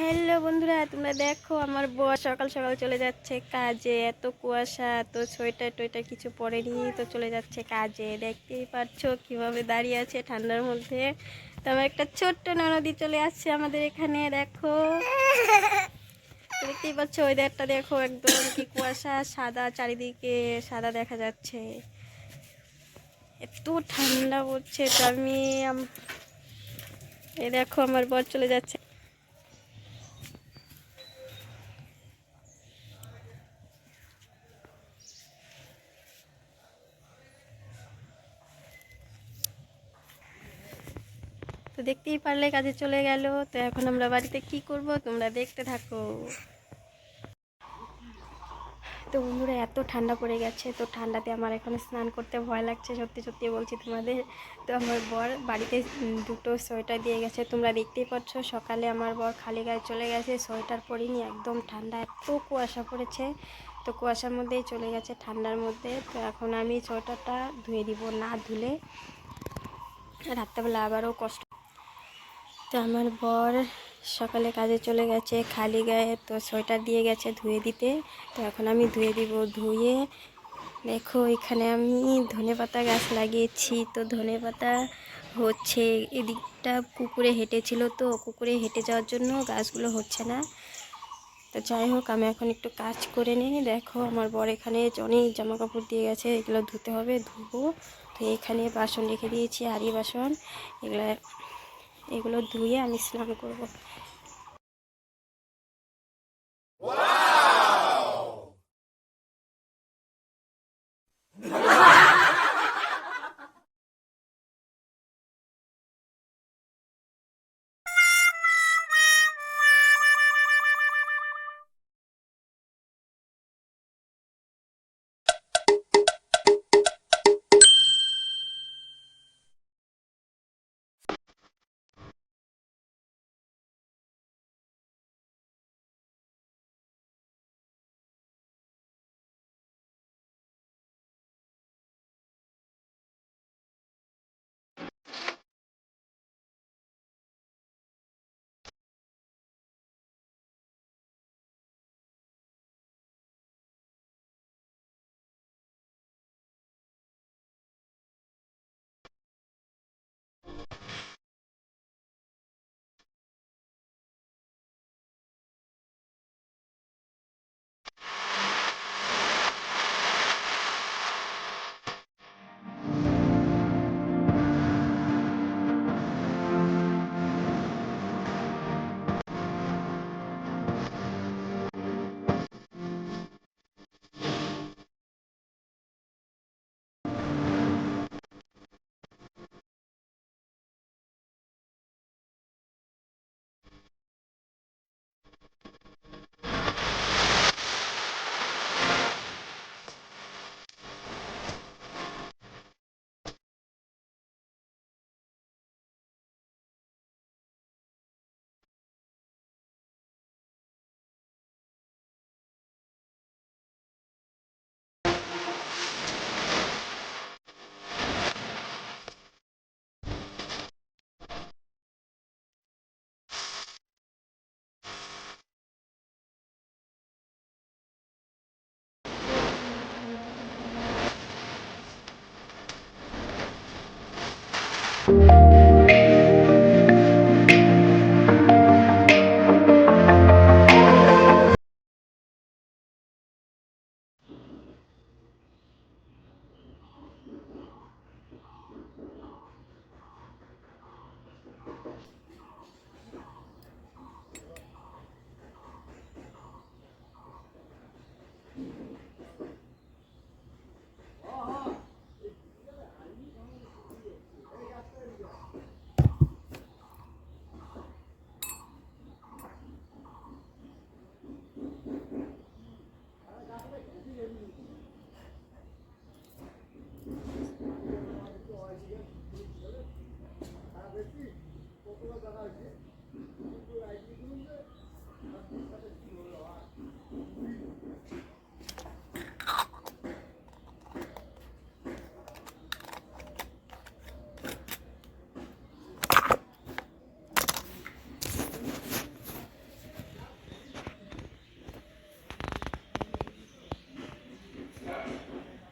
Hello বন্ধুরা, তোমরা দেখো আমার বর সকাল সকাল চলে যাচ্ছে কাজে। এত কুয়াশা, তো সোয়েটার টোয়েটার কিছু পরেনি, তো চলে যাচ্ছে কাজে। দেখতেই পাচ্ছো কীভাবে দাঁড়িয়ে আছে ঠান্ডার মধ্যে। তো আমার একটা ছোট্ট ননদি চলে আসছে আমাদের এখানে, দেখো। দেখতেই পাচ্ছ ওয়েদারটা, দেখো একদম কি কুয়াশা, সাদা চারিদিকে, সাদা দেখা যাচ্ছে। এত ঠান্ডা পড়ছে, তো আমি এই দেখো আমার বর চলে যাচ্ছে। তো দেখতেই পারলে কাজে চলে গেল। তো এখন আমরা বাড়িতে কি করব তোমরা দেখতে থাকো। তো বন্ধুরা, এত ঠান্ডা পড়ে গেছে, তো ঠান্ডাতে আমার এখন স্নান করতে ভয় লাগছে, সত্যি সত্যি বলছি তোমাদের। তো আমার বর বাড়িতে দুটো সোয়েটার দিয়ে গেছে, তোমরা দেখতেই পাচ্ছ, সকালে আমার বর খালি গায়ে চলে গেছে, সোয়েটার পরিনি, একদম ঠান্ডা, এত কুয়াশা পড়েছে। তো কুয়াশার মধ্যেই চলে গেছে ঠান্ডার মধ্যে, তো এখন আমি সোয়েটারটা ধুয়ে দিব না ধুলে। রাত্রেবেলা আবারও কষ্ট তো আমার বর সকালে কাজে চলে গেছে, খালি গায়ে তো সোয়েটার দিয়ে গেছে ধুয়ে দিতে। তো এখন আমি ধুয়ে দিব, ধুয়ে। দেখো, এখানে আমি ধনে পাতা গাছ লাগিয়েছি। তো ধনে পাতা হচ্ছে এদিকটা কুকুরে হেঁটেছিল তো কুকুরে হেঁটে যাওয়ার জন্য গাছগুলো হচ্ছে না। তো যাই হোক, আমি এখন একটু কাজ করে নিই। দেখো, আমার বর এখানে অনেক জামা কাপড় দিয়ে গেছে, এগুলো ধুতে হবে, ধুবো। তো এখানে বাসন রেখে দিয়েছি, আড়ি বাসন। এগুলো এগুলো ধুয়ে আমি স্নান করব Wow!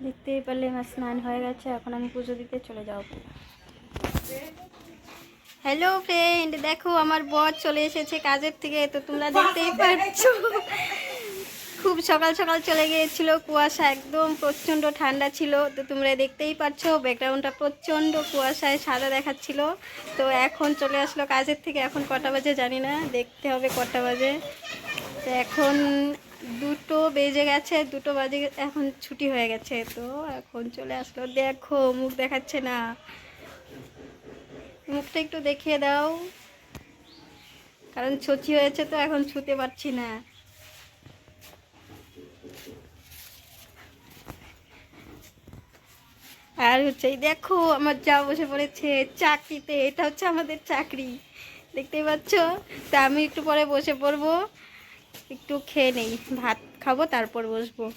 দেখতেই পারলে আমার স্নান হয়ে গেছে, এখন আমি পুজো দিতে চলে যাব। হ্যালো ফ্রেন্ড দেখো আমার বর চলে এসেছে কাজের থেকে, তো তোমরা দেখতেই পাচ্ছ। খুব সকাল সকাল চলে গিয়েছিল, কুয়াশা একদম প্রচণ্ড ঠান্ডা ছিল, তো তোমরা দেখতেই পাচ্ছ ব্যাকগ্রাউন্ডটা প্রচণ্ড কুয়াশায় সাদা দেখাচ্ছিল। তো এখন চলে আসলো কাজের থেকে, এখন কটা বাজে জানি না, দেখতে হবে কটা বাজে। তো এখন দুটো বেজে গেছে, দুটো বাজে এখন ছুটি হয়ে গেছে তো এখন চলে আসলো। দেখো, মুখ দেখাচ্ছে না। মুখটা একটু দেখিয়ে দাও। কারণ ছচি হয়েছে তো এখন ছুতে পারছি না। আর হচ্ছে দেখো, আমার যা বসে পড়েছে, চাকরিতে। এটা হচ্ছে আমাদের চাকরি। দেখতেই পাচ্ছ? তা আমি একটু পরে বসে পড়ব। একটু খেয়ে নেই। ভাত খাব তারপর বসবো।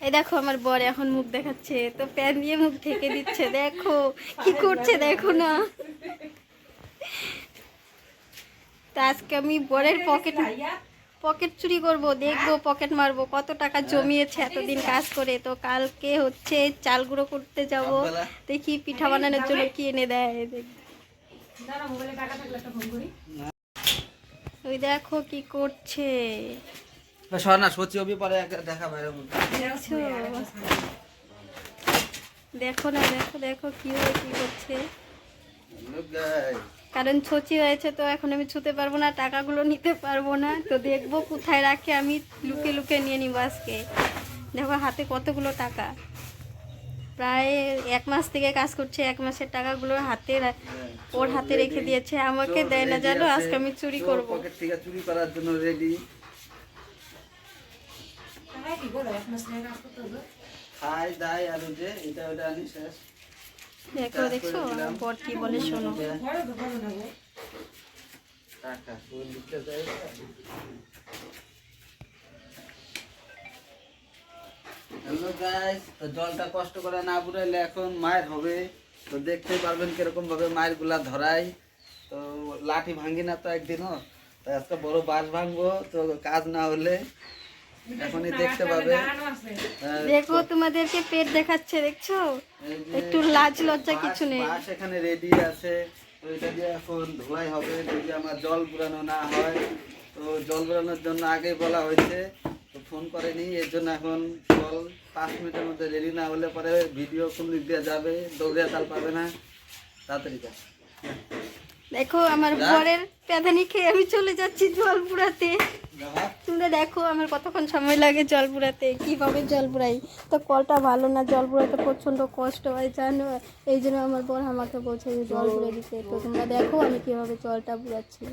এই দেখো আমার বর এখন মুখ দেখাচ্ছে। তো প্যান দিয়ে মুখ ঢেকে দিচ্ছে। দেখো কি করছে দেখো না। তা আজকে আমি বরের পকেট পকেট চুরি করব দেখব পকেট মারবো। কত টাকা জমিয়েছে এতদিন কাজ করে। তো কালকে হচ্ছে চাল গুঁড়ো করতে যাব। দেখি পিঠা বানানোর জন্য কি এনে দেয়। দেখ- ওই দেখো কি করছে। সর না সচি অবি পরে দেখা বাইরে দেখো। না দেখো দেখো কি হয়ে কি করছে। কারণ ছচি হয়েছে তো এখন আমি ছুতে পারব না টাকাগুলো নিতে পারব না। তো দেখব কোথায় রাখে আমি লুকে লুকে নিয়ে নিবো আজকে। দেখো হাতে কতগুলো টাকা। প্রায় এক মাস থেকে কাজ করছে এক মাসের টাকাগুলো হাতে ওর হাতে রেখে দিয়েছে আমাকে দেয় না জানো? আজকে আমি চুরি করব। পকেট থেকে চুরি করার জন্য রেডি খাই দাই আর যে এটা ওটা আনি শেষ। দেখো দেখছ? বর কি বলে শোনো। টাকা হ্যালো গাইস তো জলটা কষ্ট করে না বুড়াইলে এখন মায়ের হবে। তো দেখতেই পারবেন কীরকম ভাবে মায়েরগুলা ধরাই তো লাঠি ভাঙি না তো একদিনও তো আজকে বড় বাঁশ ভাঙবো তো কাজ না হলে এখনই দেখতে পাবে। আহ, দেখো তোমাদেরকে পেট দেখাচ্ছে দেখছ? একটু লাজ লজ্জা কিছু নেই। এখানে রেডি আছে। তো এটা দিয়ে এখন ধোলাই হবে যদি আমার জল বুড়ানো না হয়। তো জল বুড়ানোর জন্য আগেই বলা হয়েছে। ফোন করেনি এর জন্য এখন জল পাঁচ মিনিটের মধ্যে রেডি না হলে পরে ভিডিও কোন দিক দিয়ে যাবে দৌড়ে তাল পাবে না। তাড়াতাড়ি যা। দেখো আমার ঘরের প্যাদানি খেয়ে আমি চলে যাচ্ছি জল পুরাতে তোমরা দেখো আমার কতক্ষণ সময় লাগে জল পুরাতে কীভাবে জল পুরাই তো কলটা ভালো না জল পুরাতে প্রচণ্ড কষ্ট হয় জানো? এই জন্য আমার বর আমাকে বলছে জল পুরে দিতে। তো তোমরা দেখো আমি কীভাবে জলটা পুরাচ্ছি।